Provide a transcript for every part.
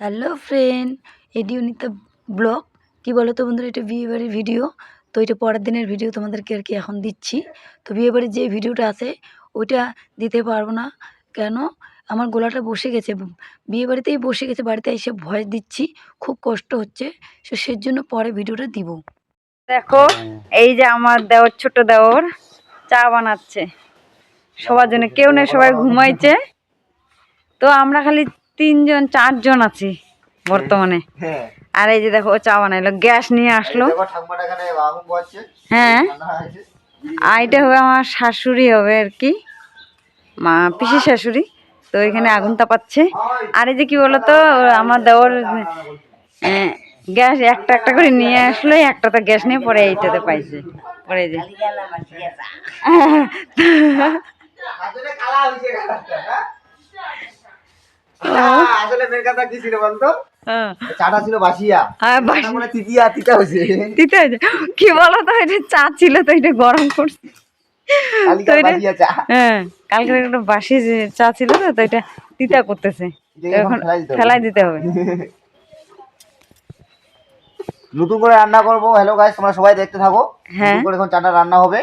Hello friend এডি Anita blog কী বলো তো বন্ধুরা, এটা বিয়ে বাড়ির ভিডিও তো এটা পরের দিনের ভিডিও তোমাদেরকে আর কি এখন দিচ্ছি। তো বিয়ে বাড়ির যে ভিডিওটা আছে, ওইটা দিতে পারব না। কেন? আমার গলাটা বসে গেছে। বিয়ে বাড়িতেই বসে গেছে, বাড়িতে এসে ভয়েস দিচ্ছি। খুব কষ্ট হচ্ছে। তো সের জন্য পরে ভিডিওটা দিব। দেখো, এই যে আমার দেওর, ছোট দেওয়ার চা বানাচ্ছে। সবার জন্য কেউ নেই সবাই ঘুমাইছে। তো আমরা খালি তিনজন চারজন আছি বর্তমানে। হ্যাঁ। আর এই যে দেখো চা বানাইলো গ্যাস নিয়ে আসলো। হ্যাঁ। এটা হবে আমার শাশুড়ি হবে আর কি। মা পিসি শাশুড়ি। তো এখানে আগুন তাপাচ্ছে। আর এই যে কি বলতো আমার দেওর আহ, গ্যাস একটা একটা করে নিয়ে আসলো একটা তো গ্যাস নিয়ে পরে এইটাতে পাইছে। পরে যে। আসলে মেয়ের কথা কি ছিল বলতো। চাটা ছিল বাসিয়া। আর বাসি- চাটা বলে তিতিয়া তিতা হয়েছে দিতে হয়েছে কি বলো তো এটা চা ছিল তো এটা গরম করছে। তো এটা হ্যাঁ কালকে একটা বাসি চা ছিল তো তো এটা তিতা করতেছে। এখন এখন ফেলাই দিতে হবে। ফেলাই দিতে হবে। নতুন করে রান্না করব। হ্যালো গাইস তোমরা সবাই দেখতে থাকো। হ্যাঁ। নতুন করে এখন চাটা রান্না হবে।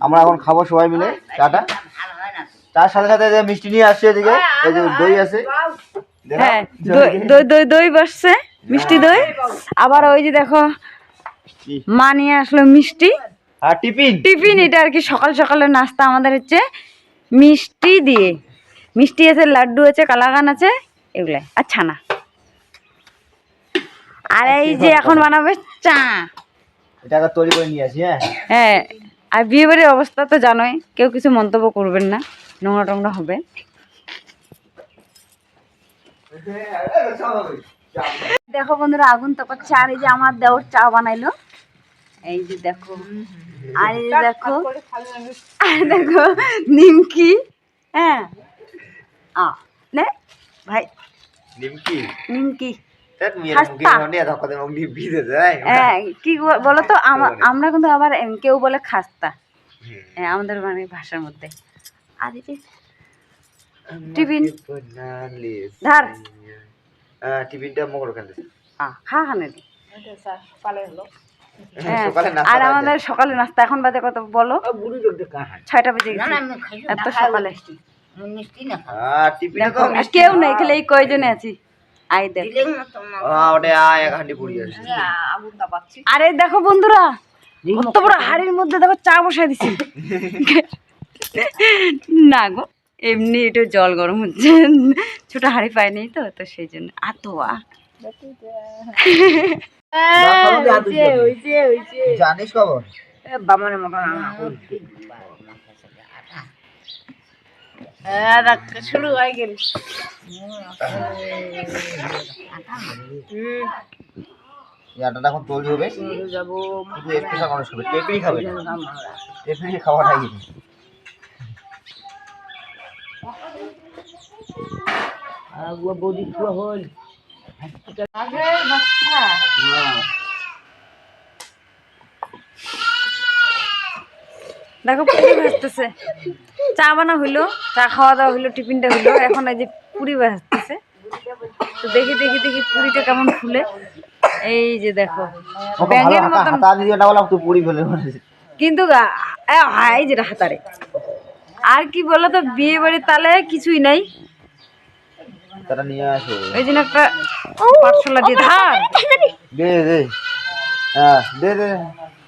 আমরা এখন খাব সবাই মিলে চাটা। তার সাথে সাথে যে মিষ্টি নিয়ে আসছে এদিকে এই যে দই আছে। হ্যাঁ দই দই দই দই বসছে মিষ্টি দই। আবার ওই যে দেখো? মা নিয়ে আসলো মিষ্টি। আর টিফিন? টিফিন এটা আর কি সকাল সকালের নাস্তা আমাদের হচ্ছে মিষ্টি দিয়ে। মিষ্টি আছে লাড্ডু আছে কালাগান আছে এগুলাই। আর ছানা। আর এই যে এখন বানাবে চা। এটা তৈরি করে নিয়ে আসি হ্যাঁ? হ্যাঁ আর বিয়ে বাড়ির অবস্থা তো জানোই কেউ কিছু মন্তব্য করবেন না। নোংরা টোংরা হবে। দেখো বন্ধুরা আগুন তাপাচ্ছে আর এই যে আমার দেওর চা বানাইলো। এই যে দেখো। আর এই যে দেখো আর দেখো নিমকি হ্যাঁ? আ নে ভাই। নিমকি? নিমকি। হ্যাঁ কি গো- বলো তো আমরা কিন্তু আবার কেউ বলে খাস্তা। হ্যাঁ, আমাদের মানে ভাষার মধ্যে। আর টিফিন? ধার। হ্যাঁ টিফিনটা মোগর ওখানে খা খানে হ্যাঁ, সকালে আর আমাদের সকালে নাস্তা এখন বাজে কত বলো? ছয়টা বেজে গেছে। এত সকালে। কেউ নেই খেলে এই কয়জনে আছি। আই দেখ। হ্যাঁ ওটা আয় এক হাঁড়ি পুড়ি আছে আরে দেখো বন্ধুরা কত বড় হাড়ির মধ্যে দেখো চা বসাই দিছি। না গো এমনি একটু জল গরম হচ্ছে। ছোট হাড়ি পাইনি তো তো সেই জন্য। আতোয়া। জানিস খবর? বামনের মতন শুরু হয়ে গেল। এই আটাটা এখন তৈরি হবে। শুধু স্পেশাল মানুষ খাবে। টেপড়ি খাবে না টেপড়ি খাওয়া নাই কিন্তু হ্যাঁ দেখো পুরি ভাজতেছে। চা বানা হইল চা খাওয়া দাওয়া হইল টিফিনটা হইল এখন এই যে পুরি ভাজতেছে। তো দেখি দেখি দেখি পুরিটা কেমন ফুলে। এই যে দেখো ব্যাঙের মতন। পুরি ফেলে কিন্তু এ, এই যেটা হাতারে। আর কি বলো তো বিয়ে বাড়ির তালে কিছুই নাই। তারা নিয়ে আসো ওই জন্য একটা পাঠশালা দিয়ে ধার দে দে হ্যাঁ দে দে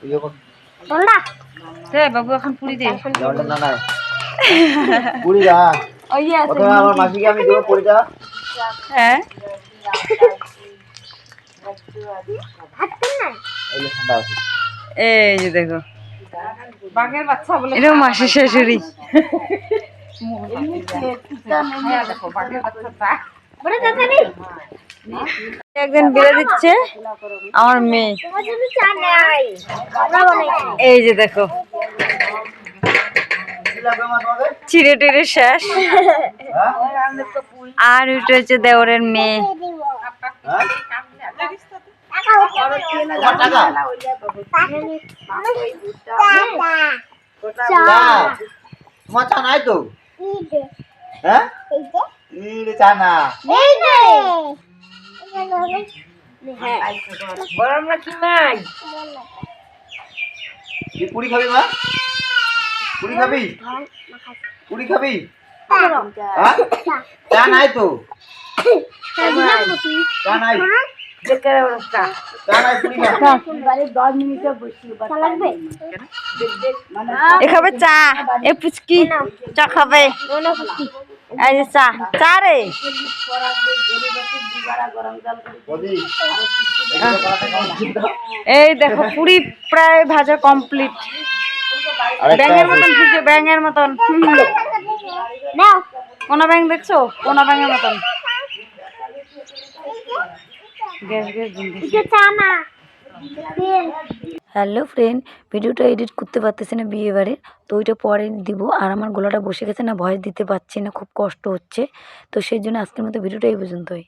এই দে বাবু এখন পুরি দে না না পুরি দা ওই আছে প্রথমে আমার মাসিকে আমি দেবো পুরিটা হ্যাঁ এই যে ঠান্ডা আছে এই যে দেখো মাসি শাশুড়ি একজন বেড়ে দিচ্ছে আমার মেয়ে এই যে দেখো চিড়ে টিড়ে শেষ হ্যাঁ আর ওইটা হচ্ছে দেওরের মেয়ে হ্যাঁ চা নাই তো হ্যাঁ এই রে চা না তুই পুরি খাবি মা পুরি খাবি পুরি খাবি? চা নাই তো চা নাই খাবে চা এ পুচকি চা খাবে। এই চা রে? এই দেখো পুরি প্রায় ভাজা কমপ্লিট ব্যাঙের মতন ব্যাঙের মতন। কোনা ব্যাঙ দেখছ? কোনা ব্যাঙের মতন। গ্যাস গ্যাস হ্যালো ফ্রেন্ড ভিডিওটা এডিট করতে পারতেছি না বিয়ে বাড়ির তো ওইটা পরে দিব। আর আমার গলাটা বসে গেছে না ভয়েস দিতে পারছি না খুব কষ্ট হচ্ছে। তো সেই জন্য আজকের মতো ভিডিওটা এই পর্যন্তই।